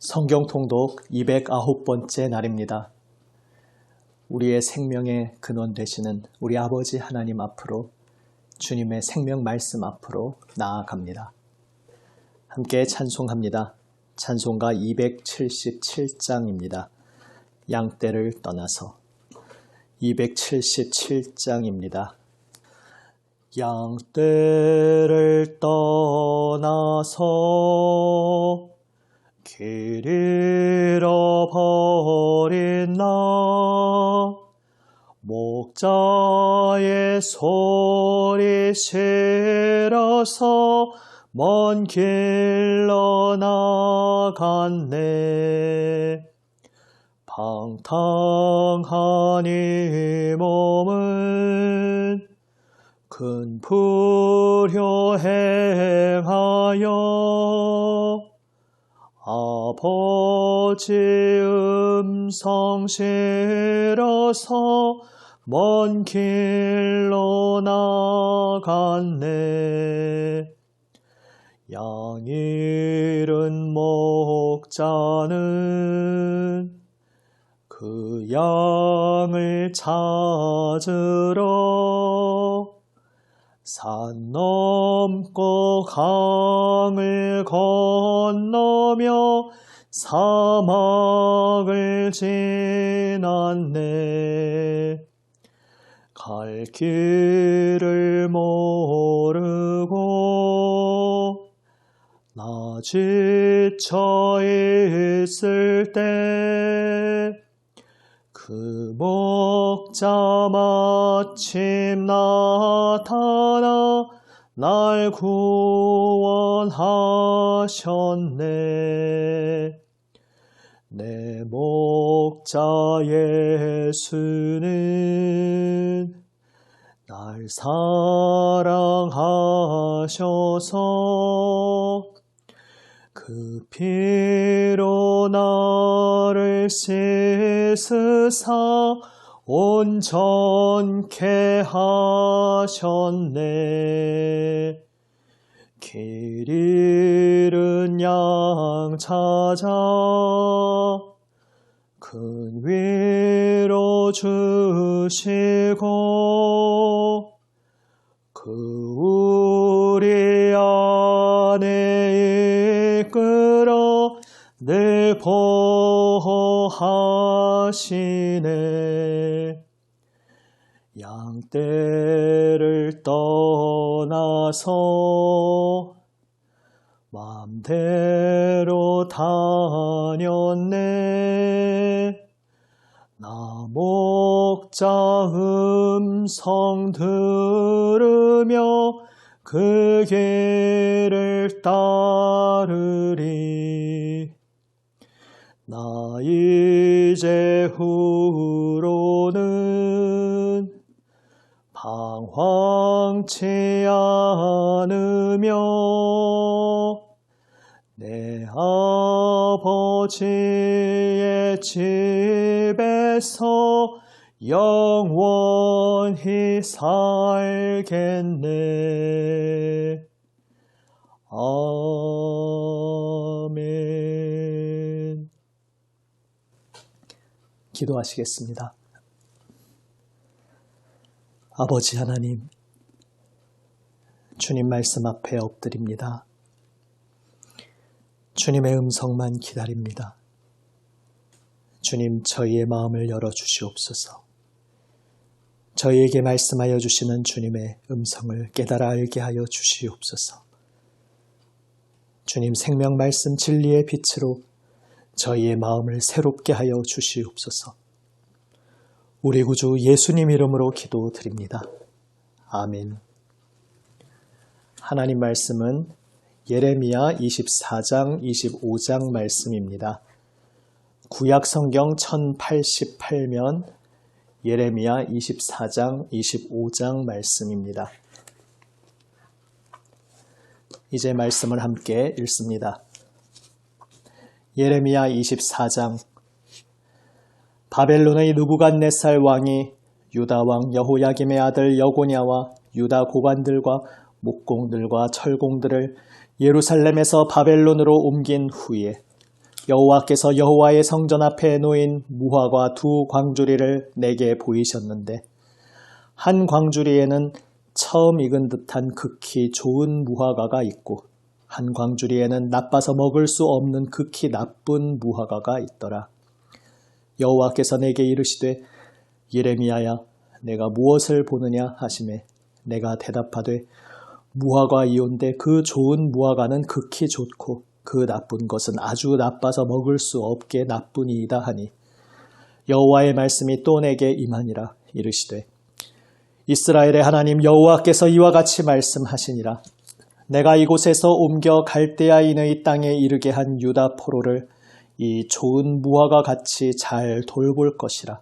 성경 통독 209번째 날입니다. 우리의 생명의 근원 되시는 우리 아버지 하나님 앞으로 주님의 생명 말씀 앞으로 나아갑니다. 함께 찬송합니다. 찬송가 277장입니다. 양떼를 떠나서 277장입니다. 양떼를 떠나서 길 잃어버린 나 목자의 소리 싫어서 먼 길로 나갔네. 방탕한 이 몸은 큰 불효 행하여 아버지 음성 싫어서 먼 길로 나갔네. 양 잃은 목자는 그 양을 찾으러 산 넘고 강을 건너며 사막을 지났네 갈 길을 모르고 나 지쳐 있을 때 그 목자 마침 나타나 날 구원하셨네. 내 목자 예수는 날 사랑하셔서 그 피로 나를 씻으사 온전케 하셨네. 길 잃은 양 찾아 큰 위로 주시고 그 우리 안에 이끌어 늘 보호하시네. 양떼를 떠나서 맘대로 다녔네 나 목 자 음성 들으며 그 길을 따르리. 나 이제 후로는 방황치 않으며 내 아버지의 집에서 영원히 살겠네. 아멘. 기도하시겠습니다. 아버지 하나님, 주님 말씀 앞에 엎드립니다. 주님의 음성만 기다립니다. 주님, 저희의 마음을 열어 주시옵소서. 저희에게 말씀하여 주시는 주님의 음성을 깨달아 알게 하여 주시옵소서. 주님 생명 말씀 진리의 빛으로 저희의 마음을 새롭게 하여 주시옵소서. 우리 구주 예수님 이름으로 기도드립니다. 아멘. 하나님 말씀은 예레미야 24장 25장 말씀입니다. 구약 성경 1088면 예레미야 24장 25장 말씀입니다. 이제 말씀을 함께 읽습니다. 예레미야 24장 바벨론의 누구간네살 왕이 유다 왕 여호야김의 아들 여고냐와 유다 고관들과 목공들과 철공들을 예루살렘에서 바벨론으로 옮긴 후에 여호와께서 여호와의 성전 앞에 놓인 무화과 두 광주리를 내게 보이셨는데 한 광주리에는 처음 익은 듯한 극히 좋은 무화과가 있고 한 광주리에는 나빠서 먹을 수 없는 극히 나쁜 무화과가 있더라. 여호와께서 내게 이르시되 예레미야야 내가 무엇을 보느냐 하심에 내가 대답하되 무화과 이온데 그 좋은 무화과는 극히 좋고 그 나쁜 것은 아주 나빠서 먹을 수 없게 나쁘니이다 하니 여호와의 말씀이 또 내게 임하니라 이르시되 이스라엘의 하나님 여호와께서 이와 같이 말씀하시니라. 내가 이곳에서 옮겨 갈대아인의 땅에 이르게 한 유다 포로를 이 좋은 무화과 같이 잘 돌볼 것이라.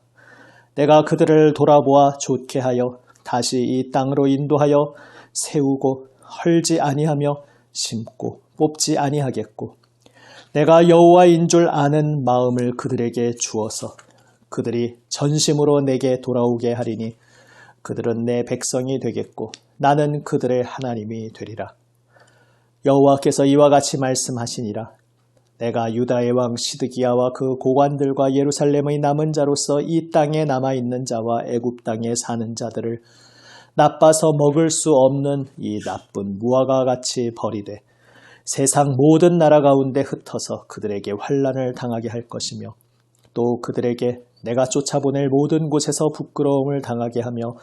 내가 그들을 돌아보아 좋게 하여 다시 이 땅으로 인도하여 세우고 헐지 아니하며 심고 뽑지 아니하겠고 내가 여호와인 줄 아는 마음을 그들에게 주어서 그들이 전심으로 내게 돌아오게 하리니 그들은 내 백성이 되겠고 나는 그들의 하나님이 되리라. 여호와께서 이와 같이 말씀하시니라. 내가 유다의 왕 시드기야와 그 고관들과 예루살렘의 남은 자로서 이 땅에 남아 있는 자와 애굽 땅에 사는 자들을 나빠서 먹을 수 없는 이 나쁜 무화과 같이 버리되 세상 모든 나라 가운데 흩어서 그들에게 환란을 당하게 할 것이며 또 그들에게 내가 쫓아보낼 모든 곳에서 부끄러움을 당하게 하며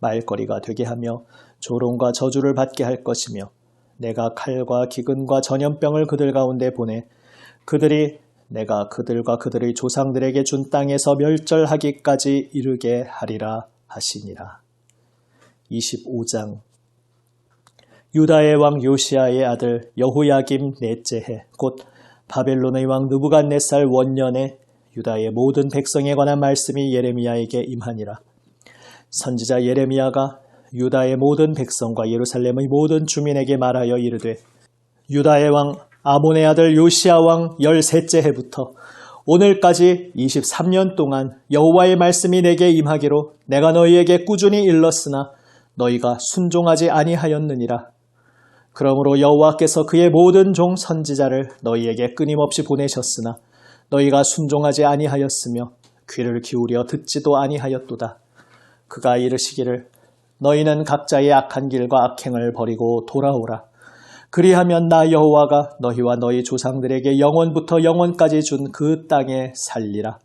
말거리가 되게 하며 조롱과 저주를 받게 할 것이며 내가 칼과 기근과 전염병을 그들 가운데 보내 그들이 내가 그들과 그들의 조상들에게 준 땅에서 멸절하기까지 이르게 하리라 하시니라. 25장 유다의 왕 요시아의 아들 여호야김 넷째 해, 곧 바벨론의 왕 느부갓네살 원년에 유다의 모든 백성에 관한 말씀이 예레미야에게 임하니라. 선지자 예레미야가 유다의 모든 백성과 예루살렘의 모든 주민에게 말하여 이르되 유다의 왕 아몬의 아들 요시아 왕 열셋째 해부터 오늘까지 23년 동안 여호와의 말씀이 내게 임하기로 내가 너희에게 꾸준히 일렀으나 너희가 순종하지 아니하였느니라. 그러므로 여호와께서 그의 모든 종 선지자를 너희에게 끊임없이 보내셨으나 너희가 순종하지 아니하였으며 귀를 기울여 듣지도 아니하였도다. 그가 이르시기를 너희는 각자의 악한 길과 악행을 버리고 돌아오라. 그리하면 나 여호와가 너희와 너희 조상들에게 영원부터 영원까지 준 그 땅에 살리라.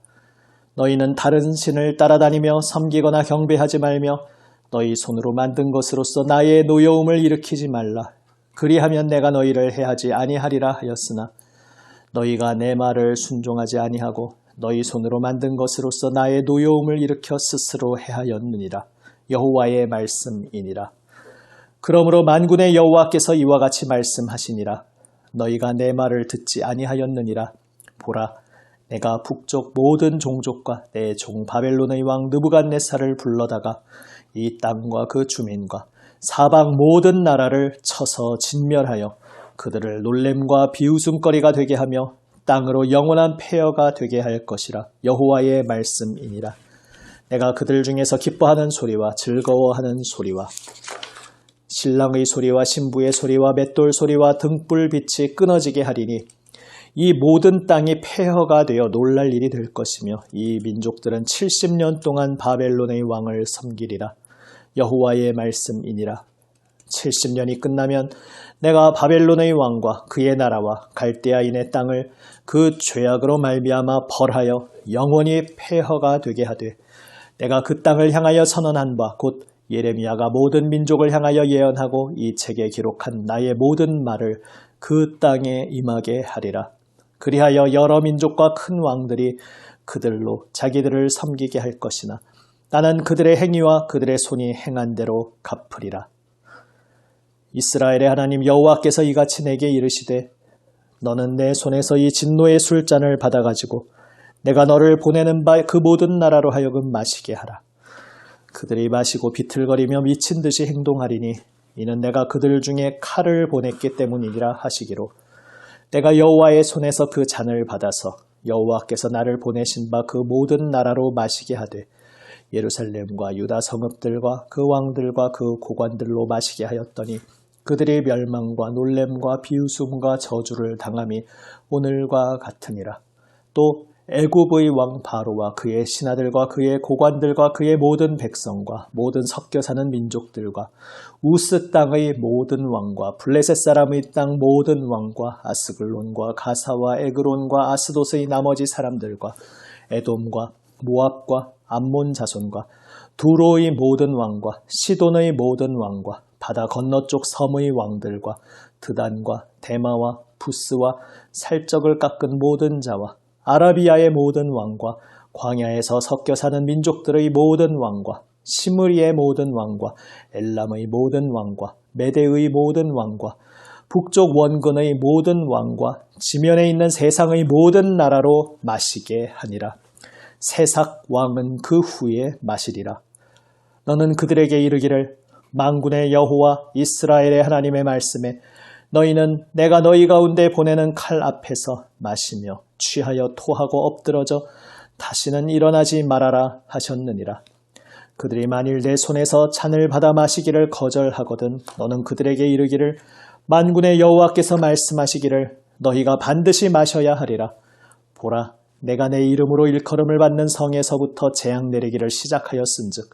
너희는 다른 신을 따라다니며 섬기거나 경배하지 말며 너희 손으로 만든 것으로서 나의 노여움을 일으키지 말라. 그리하면 내가 너희를 해하지 아니하리라 하였으나 너희가 내 말을 순종하지 아니하고 너희 손으로 만든 것으로서 나의 노여움을 일으켜 스스로 해하였느니라. 여호와의 말씀이니라. 그러므로 만군의 여호와께서 이와 같이 말씀하시니라. 너희가 내 말을 듣지 아니하였느니라. 보라, 내가 북쪽 모든 종족과 내 종 바벨론의 왕 느부갓네살을 불러다가 이 땅과 그 주민과 사방 모든 나라를 쳐서 진멸하여 그들을 놀램과 비웃음거리가 되게 하며 땅으로 영원한 폐허가 되게 할 것이라 여호와의 말씀이니라. 내가 그들 중에서 기뻐하는 소리와 즐거워하는 소리와 신랑의 소리와 신부의 소리와 맷돌 소리와 등불 빛이 끊어지게 하리니 이 모든 땅이 폐허가 되어 놀랄 일이 될 것이며 이 민족들은 70년 동안 바벨론의 왕을 섬기리라. 여호와의 말씀이니라. 70년이 끝나면 내가 바벨론의 왕과 그의 나라와 갈대아인의 땅을 그 죄악으로 말미암아 벌하여 영원히 폐허가 되게 하되 내가 그 땅을 향하여 선언한 바 곧 예레미야가 모든 민족을 향하여 예언하고 이 책에 기록한 나의 모든 말을 그 땅에 임하게 하리라. 그리하여 여러 민족과 큰 왕들이 그들로 자기들을 섬기게 할 것이나 나는 그들의 행위와 그들의 손이 행한 대로 갚으리라. 이스라엘의 하나님 여호와께서 이같이 내게 이르시되 너는 내 손에서 이 진노의 술잔을 받아가지고 내가 너를 보내는 바 그 모든 나라로 하여금 마시게 하라. 그들이 마시고 비틀거리며 미친 듯이 행동하리니 이는 내가 그들 중에 칼을 보냈기 때문이니라 하시기로 내가 여호와의 손에서 그 잔을 받아서 여호와께서 나를 보내신 바 그 모든 나라로 마시게 하되 예루살렘과 유다 성읍들과 그 왕들과 그 고관들로 마시게 하였더니 그들이 멸망과 놀램과 비웃음과 저주를 당함이 오늘과 같으니라. 또 애굽의 왕 바로와 그의 신하들과 그의 고관들과 그의 모든 백성과 모든 섞여 사는 민족들과 우스 땅의 모든 왕과 블레셋 사람의 땅 모든 왕과 아스글론과 가사와 에그론과 아스도스의 나머지 사람들과 에돔과 모압과 암몬 자손과 두로의 모든 왕과 시돈의 모든 왕과 바다 건너쪽 섬의 왕들과 드단과 대마와 부스와 살적을 깎은 모든 자와 아라비아의 모든 왕과 광야에서 섞여 사는 민족들의 모든 왕과 시므리의 모든 왕과 엘람의 모든 왕과 메대의 모든 왕과 북쪽 원근의 모든 왕과 지면에 있는 세상의 모든 나라로 마시게 하니라. 세삭 왕은 그 후에 마시리라. 너는 그들에게 이르기를 망군의 여호와 이스라엘의 하나님의 말씀에 너희는 내가 너희 가운데 보내는 칼 앞에서 마시며 취하여 토하고 엎드러져 다시는 일어나지 말아라 하셨느니라. 그들이 만일 내 손에서 잔을 받아 마시기를 거절하거든 너는 그들에게 이르기를 만군의 여호와께서 말씀하시기를 너희가 반드시 마셔야 하리라. 보라 내가 내 이름으로 일컬음을 받는 성에서부터 재앙 내리기를 시작하였은즉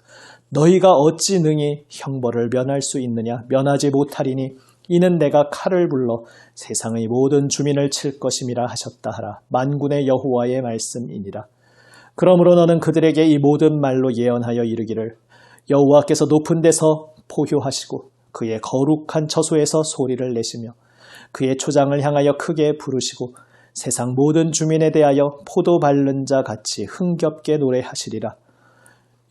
너희가 어찌 능히 형벌을 면할 수 있느냐 면하지 못하리니 이는 내가 칼을 불러 세상의 모든 주민을 칠 것임이라 하셨다 하라. 만군의 여호와의 말씀이니라. 그러므로 너는 그들에게 이 모든 말로 예언하여 이르기를 여호와께서 높은 데서 포효하시고 그의 거룩한 처소에서 소리를 내시며 그의 초장을 향하여 크게 부르시고 세상 모든 주민에 대하여 포도 밟는 자 같이 흥겹게 노래하시리라.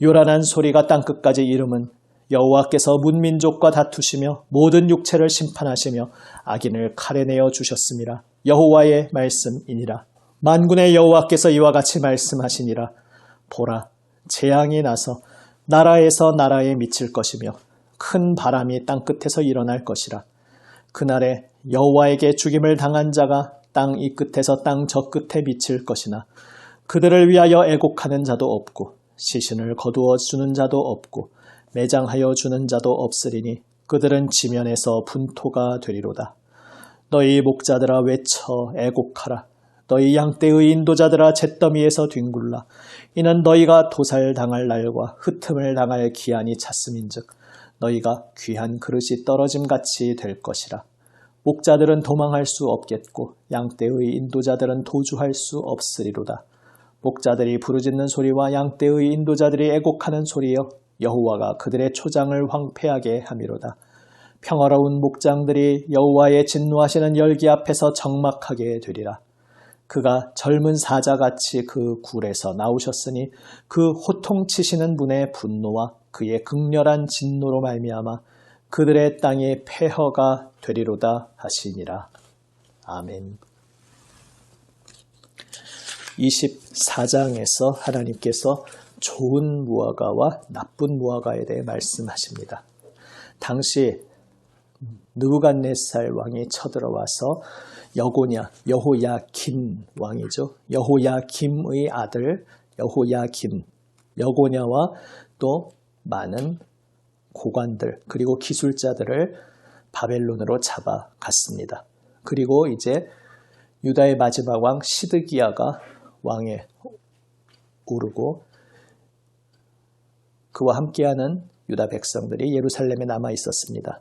요란한 소리가 땅끝까지 이름은 여호와께서 문민족과 다투시며 모든 육체를 심판하시며 악인을 칼에 내어 주셨습니다. 여호와의 말씀이니라. 만군의 여호와께서 이와 같이 말씀하시니라. 보라, 재앙이 나서 나라에서 나라에 미칠 것이며 큰 바람이 땅끝에서 일어날 것이라. 그날에 여호와에게 죽임을 당한 자가 땅 이 끝에서 땅 저 끝에 미칠 것이나 그들을 위하여 애곡하는 자도 없고 시신을 거두어 주는 자도 없고 매장하여 주는 자도 없으리니 그들은 지면에서 분토가 되리로다. 너희 목자들아 외쳐 애곡하라. 너희 양떼의 인도자들아 잿더미에서 뒹굴라. 이는 너희가 도살당할 날과 흩음을 당할 기한이 찼음인즉 너희가 귀한 그릇이 떨어짐같이 될 것이라. 목자들은 도망할 수 없겠고 양떼의 인도자들은 도주할 수 없으리로다. 목자들이 부르짖는 소리와 양떼의 인도자들이 애곡하는 소리여 여호와가 그들의 초장을 황폐하게 함이로다. 평화로운 목장들이 여호와의 진노하시는 열기 앞에서 적막하게 되리라. 그가 젊은 사자같이 그 굴에서 나오셨으니 그 호통치시는 분의 분노와 그의 극렬한 진노로 말미암아 그들의 땅이 폐허가 되리로다 하시니라. 아멘. 24장에서 하나님께서 좋은 무화과와 나쁜 무화과에 대해 말씀하십니다. 당시 느부갓네살 왕이 쳐들어와서 여고냐 여호야김 왕이죠. 여호야김의 아들 여호야김 여고냐와 또 많은 고관들 그리고 기술자들을 바벨론으로 잡아갔습니다. 그리고 이제 유다의 마지막 왕 시드기야가 왕에 오르고 그와 함께하는 유다 백성들이 예루살렘에 남아 있었습니다.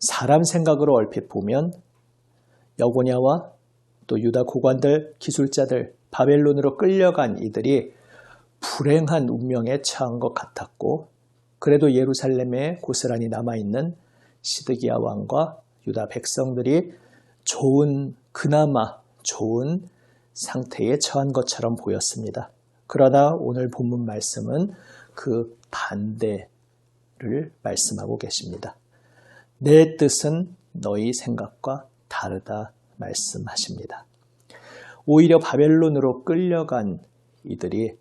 사람 생각으로 얼핏 보면 여고냐와 또 유다 고관들, 기술자들, 바벨론으로 끌려간 이들이 불행한 운명에 처한 것 같았고 그래도 예루살렘에 고스란히 남아있는 시드기야 왕과 유다 백성들이 좋은 그나마 좋은 상태에 처한 것처럼 보였습니다. 그러나 오늘 본문 말씀은 그 반대를 말씀하고 계십니다. 내 뜻은 너희 생각과 다르다 말씀하십니다. 오히려 바벨론으로 끌려간 이들이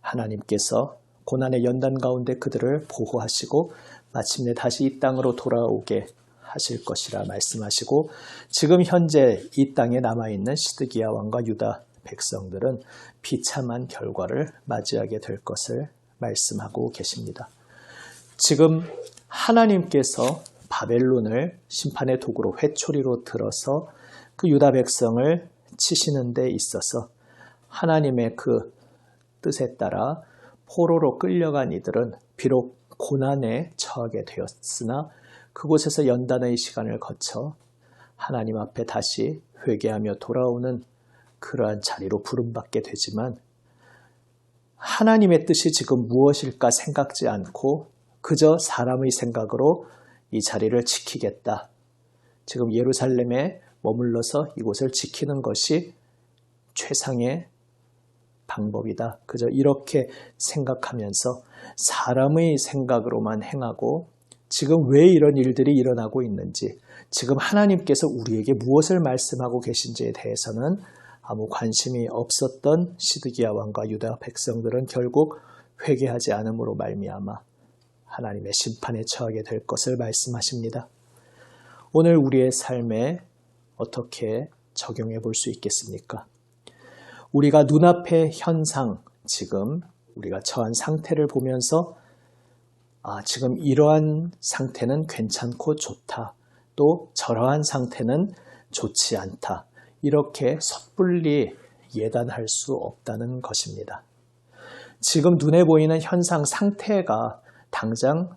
하나님께서 고난의 연단 가운데 그들을 보호하시고 마침내 다시 이 땅으로 돌아오게 하실 것이라 말씀하시고 지금 현재 이 땅에 남아있는 시드기야 왕과 유다 백성들은 비참한 결과를 맞이하게 될 것을 말씀하고 계십니다. 지금 하나님께서 바벨론을 심판의 도구로 회초리로 들어서 그 유다 백성을 치시는 데 있어서 하나님의 그 뜻에 따라 포로로 끌려간 이들은 비록 고난에 처하게 되었으나 그곳에서 연단의 시간을 거쳐 하나님 앞에 다시 회개하며 돌아오는 그러한 자리로 부름받게 되지만 하나님의 뜻이 지금 무엇일까 생각지 않고 그저 사람의 생각으로 이 자리를 지키겠다. 지금 예루살렘에 머물러서 이곳을 지키는 것이 최상의 방법이다. 그저 이렇게 생각하면서 사람의 생각으로만 행하고 지금 왜 이런 일들이 일어나고 있는지, 지금 하나님께서 우리에게 무엇을 말씀하고 계신지에 대해서는 아무 관심이 없었던 시드기야 왕과 유다 백성들은 결국 회개하지 않음으로 말미암아 하나님의 심판에 처하게 될 것을 말씀하십니다. 오늘 우리의 삶에 어떻게 적용해 볼 수 있겠습니까? 우리가 눈앞의 현상, 지금 우리가 처한 상태를 보면서 아, 지금 이러한 상태는 괜찮고 좋다. 또 저러한 상태는 좋지 않다. 이렇게 섣불리 예단할 수 없다는 것입니다. 지금 눈에 보이는 현상 상태가 당장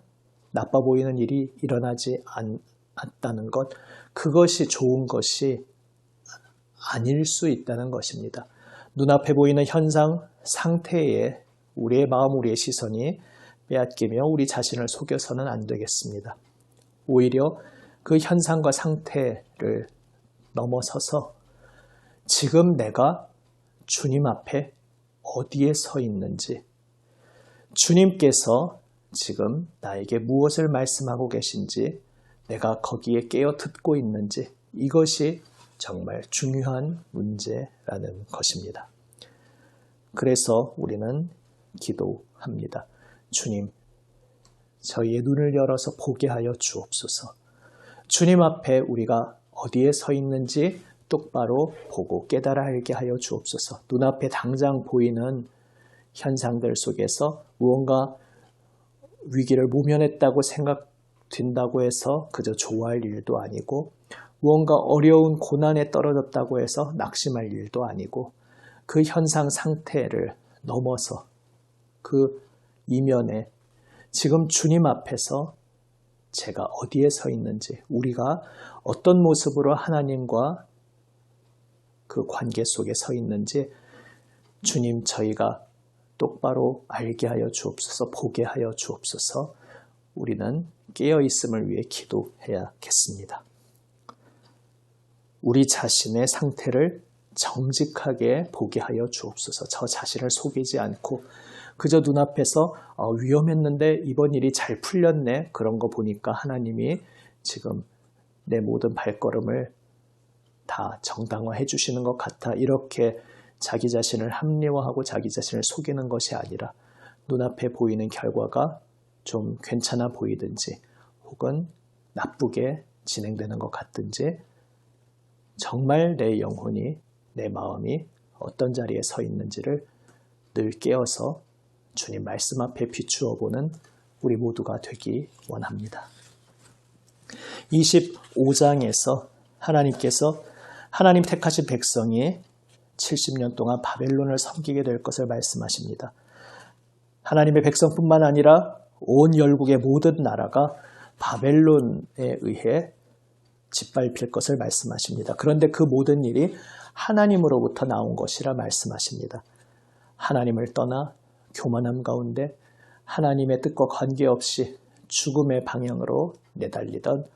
나빠 보이는 일이 일어나지 않았다는 것, 그것이 좋은 것이 아닐 수 있다는 것입니다. 눈앞에 보이는 현상 상태에 우리의 마음, 우리의 시선이 빼앗기며 우리 자신을 속여서는 안 되겠습니다. 오히려 그 현상과 상태를 넘어서서 지금 내가 주님 앞에 어디에 서 있는지, 주님께서 지금 나에게 무엇을 말씀하고 계신지, 내가 거기에 깨어 듣고 있는지, 이것이 정말 중요한 문제라는 것입니다. 그래서 우리는 기도합니다. 주님, 저희의 눈을 열어서 보게 하여 주옵소서. 주님 앞에 우리가 어디에 서 있는지 똑바로 보고 깨달아 알게 하여 주옵소서. 눈앞에 당장 보이는 현상들 속에서 무언가 위기를 모면했다고 생각된다고 해서 그저 좋아할 일도 아니고 무언가 어려운 고난에 떨어졌다고 해서 낙심할 일도 아니고 그 현상 상태를 넘어서 그 이면에 지금 주님 앞에서 제가 어디에 서 있는지, 우리가 어떤 모습으로 하나님과 그 관계 속에 서 있는지 주님 저희가 똑바로 알게 하여 주옵소서, 보게 하여 주옵소서, 우리는 깨어 있음을 위해 기도해야겠습니다. 우리 자신의 상태를 정직하게 보게 하여 주옵소서. 저 자신을 속이지 않고 그저 눈앞에서 어, 위험했는데 이번 일이 잘 풀렸네. 그런 거 보니까 하나님이 지금 내 모든 발걸음을 다 정당화해 주시는 것 같아. 이렇게 자기 자신을 합리화하고 자기 자신을 속이는 것이 아니라 눈앞에 보이는 결과가 좀 괜찮아 보이든지 혹은 나쁘게 진행되는 것 같든지 정말 내 영혼이 내 마음이 어떤 자리에 서 있는지를 늘 깨어서 주님 말씀 앞에 비추어 보는 우리 모두가 되기 원합니다. 25장에서 하나님께서 하나님 택하신 백성이 70년 동안 바벨론을 섬기게 될 것을 말씀하십니다. 하나님의 백성뿐만 아니라 온 열국의 모든 나라가 바벨론에 의해 짓밟힐 것을 말씀하십니다. 그런데 그 모든 일이 하나님으로부터 나온 것이라 말씀하십니다. 하나님을 떠나 교만함 가운데 하나님의 뜻과 관계없이 죽음의 방향으로 내달리던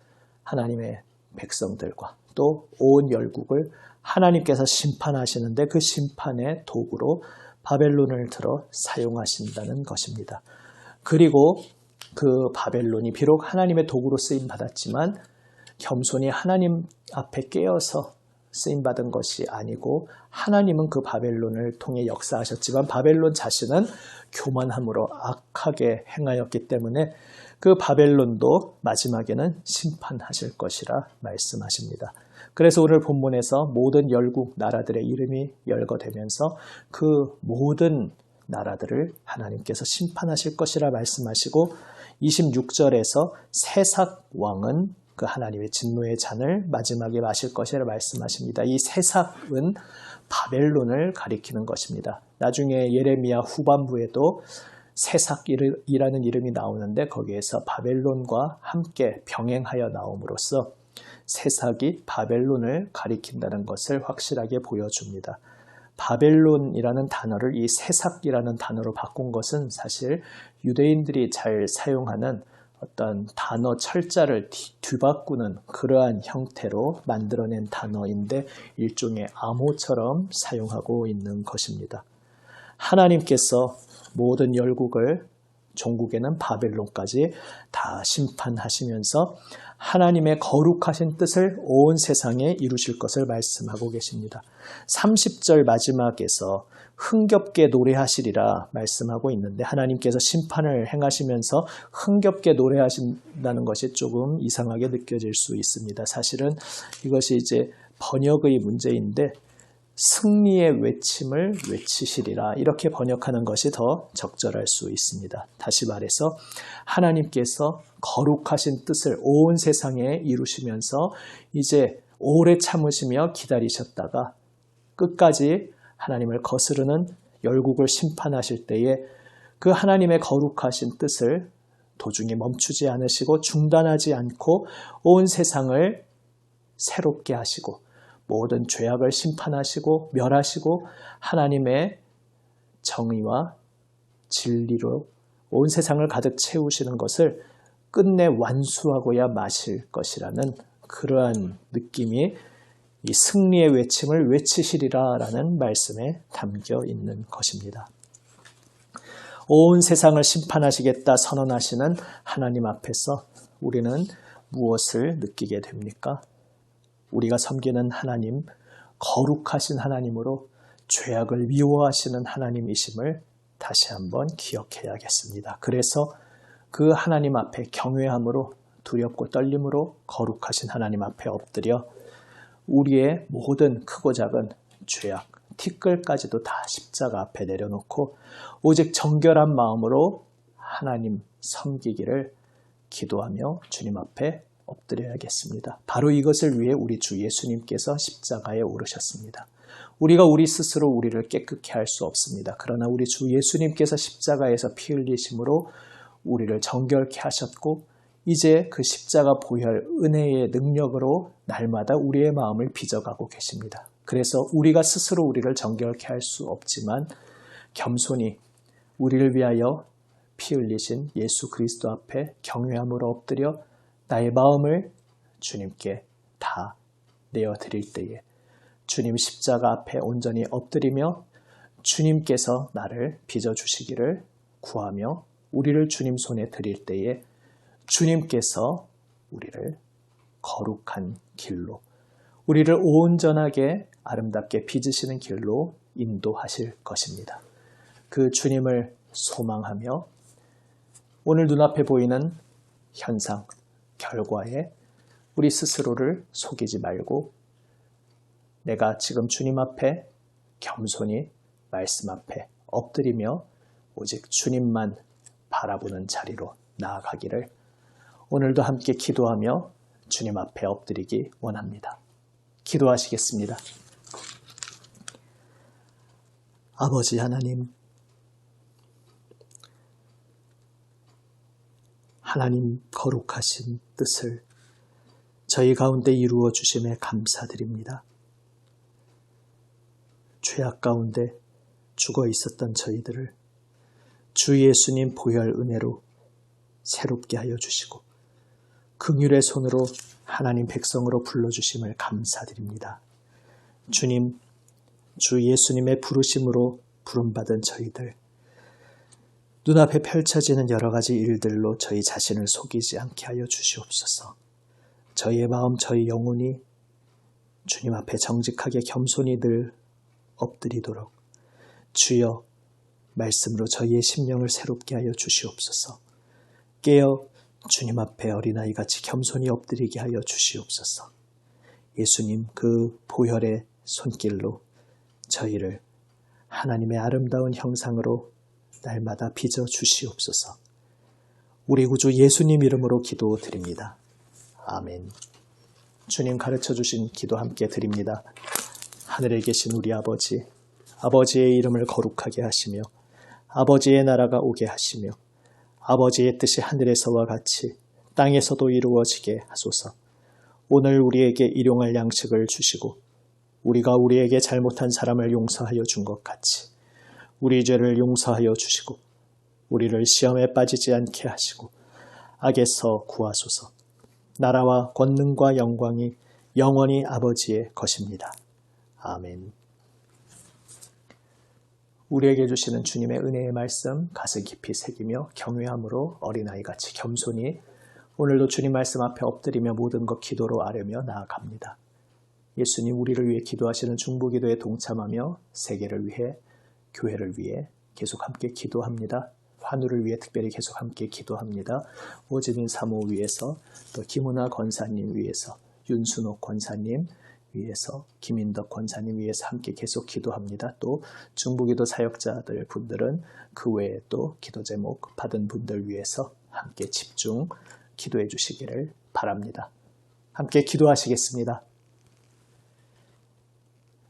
하나님의 백성들과 또 온 열국을 하나님께서 심판하시는데 그 심판의 도구로 바벨론을 들어 사용하신다는 것입니다. 그리고 그 바벨론이 비록 하나님의 도구로 쓰임 받았지만 겸손히 하나님 앞에 깨어서 쓰임 받은 것이 아니고 하나님은 그 바벨론을 통해 역사하셨지만 바벨론 자신은 교만함으로 악하게 행하였기 때문에 그 바벨론도 마지막에는 심판하실 것이라 말씀하십니다. 그래서 오늘 본문에서 모든 열국 나라들의 이름이 열거되면서 그 모든 나라들을 하나님께서 심판하실 것이라 말씀하시고 26절에서 세삭 왕은 그 하나님의 진노의 잔을 마지막에 마실 것이라 말씀하십니다. 이 세삭은 바벨론을 가리키는 것입니다. 나중에 예레미야 후반부에도 세삭이라는 이름이 나오는데 거기에서 바벨론과 함께 병행하여 나옴으로써 세삭이 바벨론을 가리킨다는 것을 확실하게 보여줍니다. 바벨론이라는 단어를 이 세삭이라는 단어로 바꾼 것은 사실 유대인들이 잘 사용하는 어떤 단어 철자를 뒤바꾸는 그러한 형태로 만들어낸 단어인데 일종의 암호처럼 사용하고 있는 것입니다. 하나님께서 모든 열국을 종국에는 바벨론까지 다 심판하시면서 하나님의 거룩하신 뜻을 온 세상에 이루실 것을 말씀하고 계십니다. 30절 마지막에서 흥겹게 노래하시리라 말씀하고 있는데 하나님께서 심판을 행하시면서 흥겹게 노래하신다는 것이 조금 이상하게 느껴질 수 있습니다. 사실은 이것이 이제 번역의 문제인데 승리의 외침을 외치시리라 이렇게 번역하는 것이 더 적절할 수 있습니다. 다시 말해서 하나님께서 거룩하신 뜻을 온 세상에 이루시면서 이제 오래 참으시며 기다리셨다가 끝까지 하나님을 거스르는 열국을 심판하실 때에 그 하나님의 거룩하신 뜻을 도중에 멈추지 않으시고 중단하지 않고 온 세상을 새롭게 하시고 모든 죄악을 심판하시고 멸하시고 하나님의 정의와 진리로 온 세상을 가득 채우시는 것을 끝내 완수하고야 마실 것이라는 그러한 느낌이 이 승리의 외침을 외치시리라라는 말씀에 담겨 있는 것입니다. 온 세상을 심판하시겠다 선언하시는 하나님 앞에서 우리는 무엇을 느끼게 됩니까? 우리가 섬기는 하나님, 거룩하신 하나님으로 죄악을 미워하시는 하나님이심을 다시 한번 기억해야겠습니다. 그래서 그 하나님 앞에 경외함으로 두렵고 떨림으로 거룩하신 하나님 앞에 엎드려 우리의 모든 크고 작은 죄악, 티끌까지도 다 십자가 앞에 내려놓고 오직 정결한 마음으로 하나님 섬기기를 기도하며 주님 앞에 엎드려야겠습니다. 바로 이것을 위해 우리 주 예수님께서 십자가에 오르셨습니다. 우리가 우리 스스로 우리를 깨끗게 할 수 없습니다. 그러나 우리 주 예수님께서 십자가에서 피 흘리심으로 우리를 정결케 하셨고 이제 그 십자가 보혈 은혜의 능력으로 날마다 우리의 마음을 빚어가고 계십니다. 그래서 우리가 스스로 우리를 정결케 할 수 없지만 겸손히 우리를 위하여 피 흘리신 예수 그리스도 앞에 경외함으로 엎드려 나의 마음을 주님께 다 내어 드릴 때에 주님 십자가 앞에 온전히 엎드리며 주님께서 나를 빚어 주시기를 구하며 우리를 주님 손에 드릴 때에 주님께서 우리를 거룩한 길로 우리를 온전하게 아름답게 빚으시는 길로 인도하실 것입니다. 그 주님을 소망하며 오늘 눈앞에 보이는 현상, 결과에 우리 스스로를 속이지 말고 내가 지금 주님 앞에 겸손히 말씀 앞에 엎드리며 오직 주님만 바라보는 자리로 나아가기를 오늘도 함께 기도하며 주님 앞에 엎드리기 원합니다. 기도하시겠습니다. 아버지 하나님, 하나님 거룩하신 뜻을 저희 가운데 이루어 주심에 감사드립니다. 죄악 가운데 죽어 있었던 저희들을 주 예수님 보혈 은혜로 새롭게 하여 주시고 긍휼의 손으로 하나님 백성으로 불러 주심을 감사드립니다. 주님, 주 예수님의 부르심으로 부름받은 저희들, 눈앞에 펼쳐지는 여러 가지 일들로 저희 자신을 속이지 않게 하여 주시옵소서. 저희의 마음, 저희 영혼이 주님 앞에 정직하게 겸손히 늘 엎드리도록 주여 말씀으로 저희의 심령을 새롭게 하여 주시옵소서. 깨어 주님 앞에 어린아이 같이 겸손히 엎드리게 하여 주시옵소서. 예수님 그 보혈의 손길로 저희를 하나님의 아름다운 형상으로 날마다 빚어 주시옵소서. 우리 구주 예수님 이름으로 기도드립니다. 아멘. 주님 가르쳐 주신 기도 함께 드립니다. 하늘에 계신 우리 아버지, 아버지의 이름을 거룩하게 하시며 아버지의 나라가 오게 하시며 아버지의 뜻이 하늘에서와 같이 땅에서도 이루어지게 하소서. 오늘 우리에게 일용할 양식을 주시고 우리가 우리에게 잘못한 사람을 용서하여 준 것 같이 우리 죄를 용서하여 주시고 우리를 시험에 빠지지 않게 하시고 악에서 구하소서. 나라와 권능과 영광이 영원히 아버지의 것입니다. 아멘. 우리에게 주시는 주님의 은혜의 말씀 가슴 깊이 새기며 경외함으로 어린아이같이 겸손히 오늘도 주님 말씀 앞에 엎드리며 모든 것 기도로 아뢰며 나아갑니다. 예수님 우리를 위해 기도하시는 중보기도에 동참하며 세계를 위해 교회를 위해 계속 함께 기도합니다. 환우를 위해 특별히 계속 함께 기도합니다. 오지민 사모 위해서 또 김은아 권사님 위해서 윤순옥 권사님 위해서 김인덕 권사님 위해서 함께 계속 기도합니다. 또 중부기도 사역자들 분들은 그 외에 또 기도 제목 받은 분들 위해서 함께 집중 기도해 주시기를 바랍니다. 함께 기도하시겠습니다.